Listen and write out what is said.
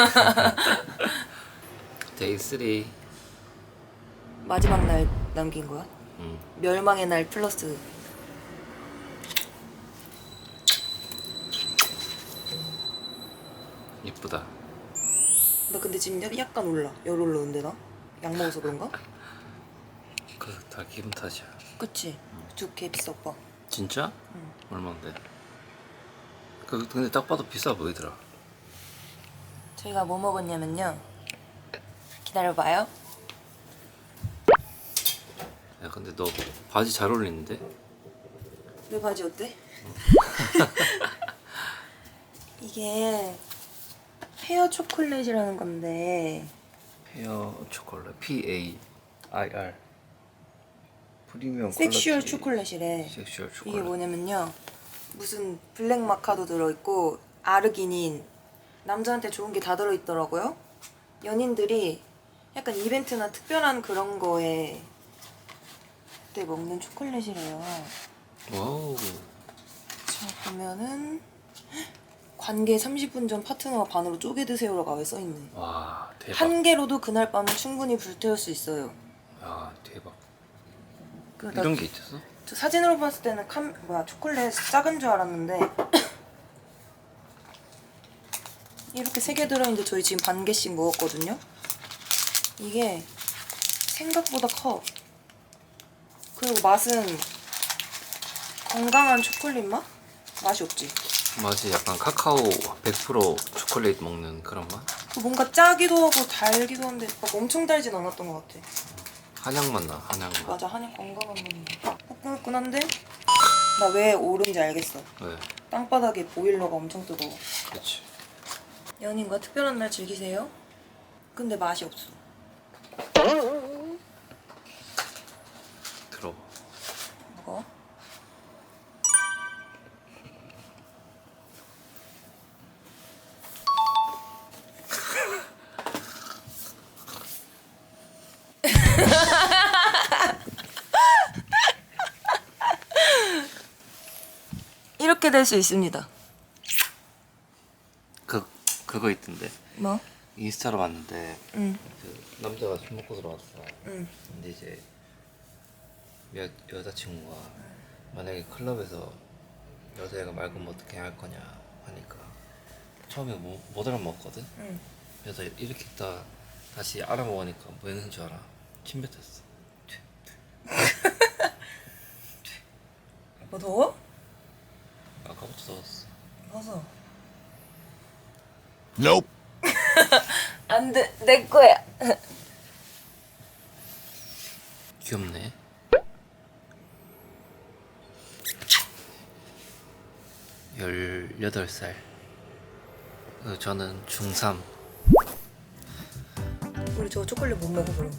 데이 3 마지막 날 남긴 거야? 음. 멸망의 날 플러스 이쁘다 나 근데 지금 약- 약간 올라 열 올라오는데 나? 약 먹어서 그런가? 그 다 기분 탓이야 그치 두개 비싸 오빠 진짜? 응. 얼마인데? 그 근데 딱 봐도 비싸 보이더라 저희가 뭐 먹었냐면요. 기다려봐요. 야 근데 너 바지 잘 어울리는데? 내 바지 어때? 이게 페어 초콜릿이라는 건데. 페어 초콜릿 P-A-I-R 프리미엄 섹슈얼 퀄리티. 초콜릿이래. 섹슈얼 초콜릿. 이게 뭐냐면요. 무슨 블랙 마카도 들어있고 아르기닌 남자한테 좋은 게 다 들어있더라고요. 연인들이 약간 이벤트나 특별한 그런 거에 그때 먹는 초콜릿이래요. 와우. 자 보면은 관계 30분 전 파트너와 반으로 쪼개 드세요라고 아예 써있네. 와 대박. 한 개로도 그날 밤은 충분히 불태울 수 있어요. 야 대박. 그 나- 이런 게 있었어? 저 사진으로 봤을 때는 캄 뭐야 초콜릿 작은 줄 알았는데 이렇게 세 개 들어있는데 저희 지금 반 개씩 먹었거든요. 이게 생각보다 커. 그리고 맛은 건강한 초콜릿 맛? 맛이 없지. 맛이 약간 카카오 100% 초콜릿 먹는 그런 맛? 그 뭔가 짜기도 하고 달기도 한데 막 엄청 달진 않았던 것 같아. 한약 맛 나 한약 맛 맞아, 한약 건강한 맛인데. 후끈후끈한데 나 왜 오른지 알겠어. 왜? 땅바닥에 보일러가 엄청 뜨거워. 그렇지 연인과 특별한 날 즐기세요. 근데 맛이 없어. 들어봐 먹어. 이렇게 될 수 있습니다. 그 그거 있던데 뭐? 인스타로 봤는데 응, 그 남자가 술 먹고 들어왔어 응. 근데 이제 여, 여자친구가 만약에 클럽에서 여자애가 말 걸면 어떻게 할 거냐 하니까 처음에 뭐, 못 알아먹었거든 응. 그래서 이렇게 있다 다시 알아먹으니까 뭐 했는 줄 알아? 침 뱉었어 뭐 더워? 아까부터 더웠어 벗어. Nope. 안 돼, 내 거야. 귀엽네 열여덟 살 어, 저는 중3 우리 저 초콜릿 못 먹어 그럼.